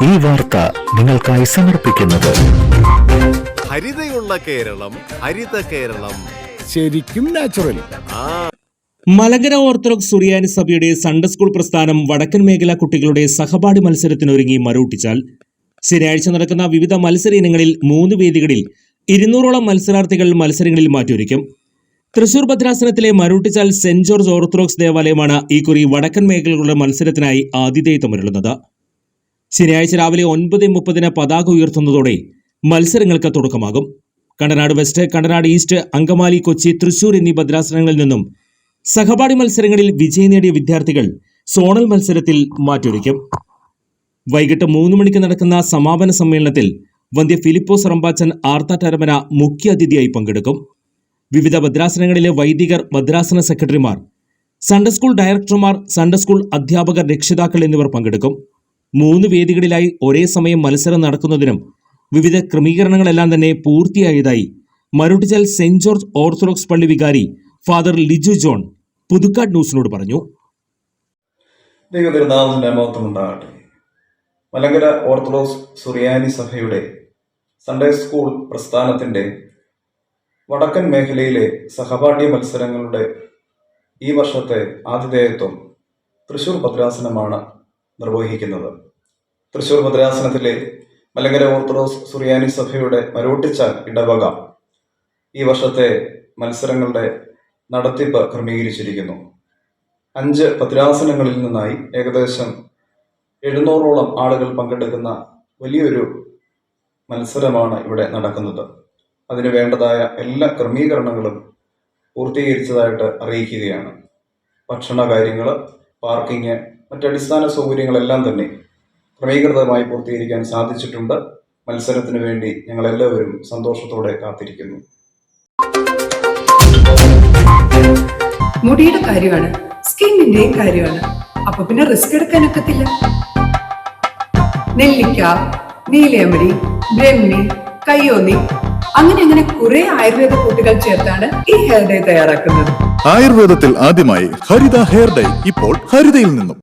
ഈ വാർത്ത നിങ്ങൾക്കായി സമർപ്പിക്കുന്നത്. ഹരിതയുള്ള കേരളം ഹരിത കേരളം. ശരിക്കും നാച്ചുറൽ മലങ്കര ഓർത്തഡോക്സ് സുറിയാനി സഭയുടെ സൺഡേ സ്കൂൾ പ്രസ്ഥാനം വടക്കൻ മേഖലാ കുട്ടികളുടെ സഹപാഠി മത്സരത്തിനൊരുങ്ങി മരൂട്ടിച്ചാൽ ശനിയാഴ്ച നടക്കുന്ന വിവിധ മത്സര ഇനങ്ങളിൽ മൂന്ന് വേദികളിൽ ഇരുന്നൂറോളം മത്സരാർത്ഥികൾ മത്സരങ്ങളിൽ മാറ്റിയൊരുക്കും തൃശൂർ ഭദ്രാസനത്തിലെ മരൂട്ടിച്ചാൽ സെന്റ് ജോർജ് ഓർത്തഡോക്സ് ദേവാലയമാണ് ഈ കുറി വടക്കൻ മേഖലകളുടെ മത്സരത്തിനായി ആതിഥേയത്വമരുളുന്നത് ശനിയാഴ്ച രാവിലെ ഒൻപത് മുപ്പതിന് പതാക ഉയർത്തുന്നതോടെ മത്സരങ്ങൾക്ക് തുടക്കമാകും. കണ്ടനാട് വെസ്റ്റ് കണ്ടനാട് ഈസ്റ്റ് അങ്കമാലി കൊച്ചി തൃശൂർ എന്നീ ഭദ്രാസനങ്ങളിൽ നിന്നും സഹപാഠി മത്സരങ്ങളിൽ വിജയം നേടിയ വിദ്യാർത്ഥികൾ സോണൽ മത്സരത്തിൽ മാറ്റൊരുക്കും. വൈകിട്ട് മൂന്ന് മണിക്ക് നടക്കുന്ന സമാപന സമ്മേളനത്തിൽ വന്ധ്യ ഫിലിപ്പോസ് റമ്പാച്ചൻ ആർത്താട്ടരമന മുഖ്യ അതിഥിയായി പങ്കെടുക്കും. വിവിധ ഭദ്രാസനങ്ങളിലെ വൈദികർ ഭദ്രാസന സെക്രട്ടറിമാർ സൺഡേ സ്കൂൾ ഡയറക്ടർമാർ സൺഡേ സ്കൂൾ അധ്യാപകർ രക്ഷിതാക്കൾ എന്നിവർ പങ്കെടുക്കും. മൂന്ന് വേദികളിലായി ഒരേ സമയം മത്സരം നടക്കുന്നതിനും വിവിധ ക്രമീകരണങ്ങളെല്ലാം തന്നെ പൂർത്തിയായതായി മരുട്ടിച്ചൽ സെന്റ് ജോർജ് ഓർത്തഡോക്സ് പള്ളി വികാരി ഫാദർ ലിജു ജോൺ പുതുക്കാട് ന്യൂസിനോട് പറഞ്ഞു. മലങ്കര ഓർത്തഡോക്സ് സുറിയാനി സഭയുടെ സൺഡേ സ്കൂൾ പ്രസ്ഥാനത്തിന്റെ വടക്കൻ മേഖലയിലെ സഹപാഠ്യ മത്സരങ്ങളുടെ ഈ വർഷത്തെ ആതിഥേയത്വം തൃശൂർ ഭദ്രാസനമാണ് നിർവഹിക്കുന്നത്. തൃശൂർ ഭദ്രാസനത്തിലെ മലങ്കര ഓർത്തഡോക്സ് സുറിയാനി സഭയുടെ മരോട്ടിച്ച ഇടവക ഈ വർഷത്തെ മത്സരങ്ങളുടെ നടത്തിപ്പ് ക്രമീകരിച്ചിരിക്കുന്നു. അഞ്ച് ഭദ്രാസനങ്ങളിൽ നിന്നായി ഏകദേശം എഴുന്നൂറോളം ആളുകൾ പങ്കെടുക്കുന്ന വലിയൊരു മത്സരമാണ് ഇവിടെ നടക്കുന്നത്. അതിന് വേണ്ടതായ എല്ലാ ക്രമീകരണങ്ങളും പൂർത്തീകരിച്ചതായിട്ട് അറിയിക്കുകയാണ്. ഭക്ഷണ കാര്യങ്ങൾ പാർക്കിങ് മറ്റടിസ്ഥാന സൗകര്യങ്ങളെല്ലാം തന്നെ ക്രമീകൃതമായി പൂർത്തീകരിക്കാൻ സാധിച്ചിട്ടുണ്ട്. മത്സരത്തിന് വേണ്ടി ഞങ്ങളെല്ലാവരും സന്തോഷത്തോടെ കാത്തിരിക്കുന്നു. മുടിയുടെ കാര്യമാണ് സ്കിന്നിന്റെയും കാര്യമാണ്. അപ്പൊ പിന്നെ റിസ്ക് എടുക്കാനൊക്കത്തില്ല നെല്ലിക്ക നീലയമരി ബ്രഹ്മി കയ്യോന്നി അങ്ങനെ അങ്ങനെ കുറെ ആയുർവേദ കൂട്ടുകൾ ചേർത്താണ് ഈ ഹെയർ ഡേ തയ്യാറാക്കുന്നത്. ആയുർവേദത്തിൽ ആദ്യമായി ഹരിത ഹെയർ ഡൈ ഇപ്പോൾ ഹരിതയിൽ നിന്നും.